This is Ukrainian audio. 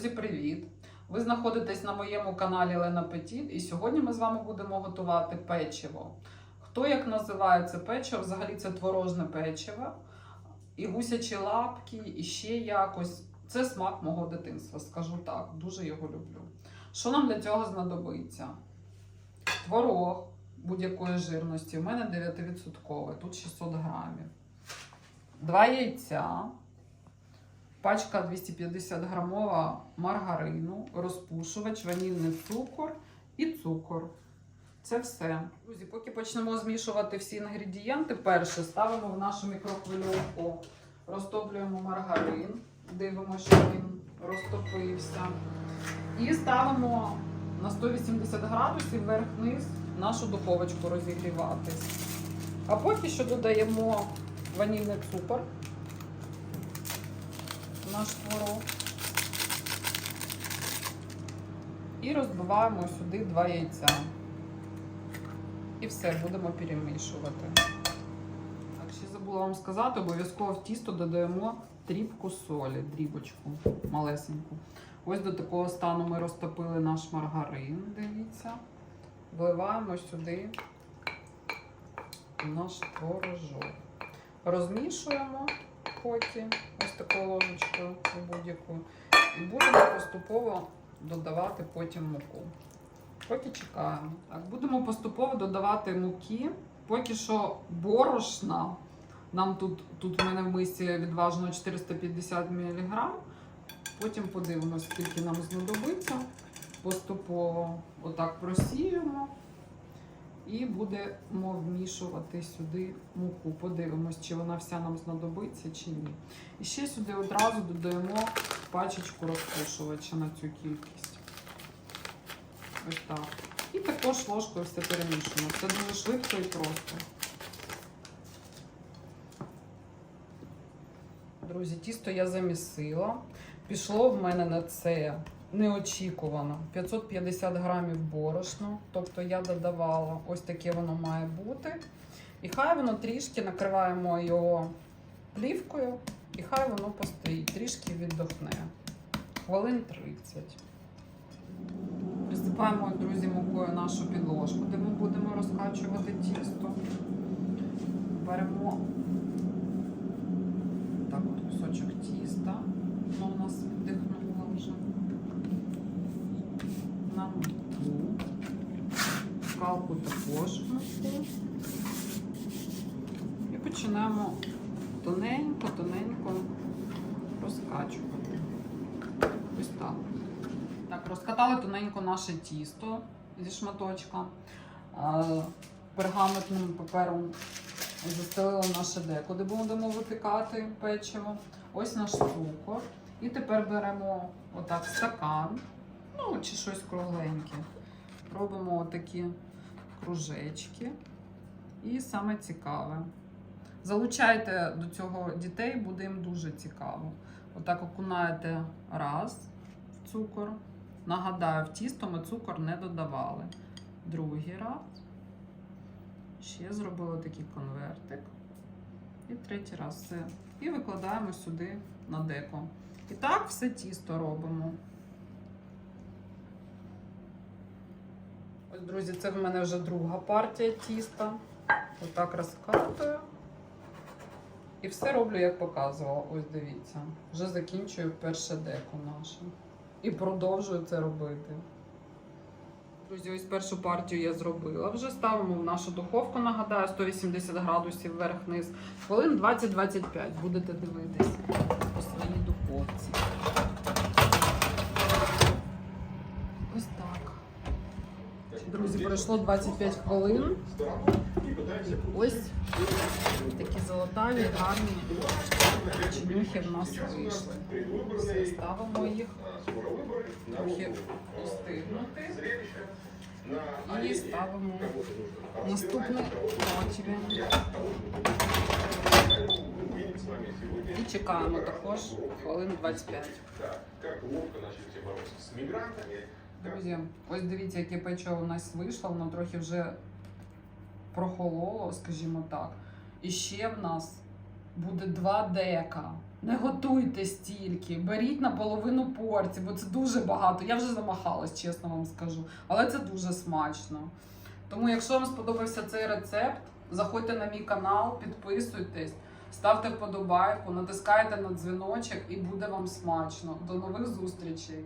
Друзі, привіт! Ви знаходитесь на моєму каналі Лена Петіт, і сьогодні ми з вами будемо готувати печиво. Хто як називає це печиво? Взагалі це творожне печиво, і гусячі лапки, і ще якось. Це смак мого дитинства, скажу так. Дуже його люблю. Що нам для цього знадобиться? Творог будь-якої жирності. У мене 9%, тут 600 грамів. Два яйця. Пачка 250 грамова маргарину, розпушувач, ванільний цукор і цукор. Це все. Друзі, поки почнемо змішувати всі інгредієнти, перше ставимо в нашу мікрохвильовку, розтоплюємо маргарин, дивимося, що він розтопився. І ставимо на 180 градусів вверх-вниз нашу духовочку розігріватись. А поки що додаємо ванільний цукор наш творог. І розбиваємо сюди два яйця. І все, будемо перемішувати. Так, ще забула вам сказати, обов'язково в тісто додаємо дрібку солі, дрібочку малесеньку. Ось до такого стану ми розтопили наш маргарин, дивіться. Вливаємо сюди наш творожок. Розмішуємо потім ось такою ложечкою будь-яку. І будемо поступово додавати потім муку. Поки чекаємо. Так, будемо поступово додавати муки. Поки що борошна. Нам тут, тут в мене в мисі відважно 450 мг. Потім подивимося, скільки нам знадобиться. Поступово отак просіємо. І будемо вмішувати сюди муку. Подивимось, чи вона вся нам знадобиться, чи ні. І ще сюди одразу додаємо пачечку розпушувача на цю кількість. Ось так. І також ложкою все перемішуємо. Це дуже швидко і просто. Друзі, тісто я замісила. Пішло в мене на це неочікувано 550 грамів борошну. Тобто я додавала, ось таке воно має бути. І хай воно трішки накриваємо його плівкою, і хай воно постоїть, трішки віддохне. Хвилин 30. Присипаємо, друзі, мукою нашу підложку, де ми будемо розкачувати тісто. Беремо так от кусочок тіста. Воно у нас віддихнуло вже. На муку. Калку також. І починаємо тоненько-тоненько розкачувати. Ось так. Так, розкатали тоненько наше тісто зі шматочка. Пергаментним папером застелили наше деко, де будемо випікати печиво. Ось наш цукор. І тепер беремо отак стакан, ну чи щось кругленьке. Робимо отакі кружечки. І саме цікаве. Залучайте до цього дітей, буде їм дуже цікаво. Отак окунаєте раз в цукор. Нагадаю, в тісто ми цукор не додавали. Другий раз. Ще зробили такий конвертик. І третій раз все. І викладаємо сюди на деко. І так все тісто робимо. Ось, друзі, це в мене вже друга партія тіста. Отак розкатую. І все роблю, як показувала. Ось дивіться. Вже закінчую перше деко наше. І продовжую це робити. Друзі, ось першу партію я зробила. Вже ставимо в нашу духовку, нагадаю, 180 градусів вверх-вниз. Хвилин 20-25 будете дивитися по своїй духовці. Ось так. Друзі, пройшло 25 хвилин. Ось такі золотаві, гарні чинюхи в нас вийшли. Все, ставимо їх трохи остигнути. І ставимо наступний противень. І чекаємо також хвилин 25. Как ловко начали все бороться с мигрантами. Друзі, ось дивіться, яке печиво у нас вийшло, воно трохи вже прохололо, скажімо так. І ще в нас буде два дека. Не готуйте стільки, беріть на половину порції, бо це дуже багато. Я вже замахалась, чесно вам скажу. Але це дуже смачно. Тому, якщо вам сподобався цей рецепт, заходьте на мій канал, підписуйтесь, ставте вподобайку, натискайте на дзвіночок і буде вам смачно. До нових зустрічей!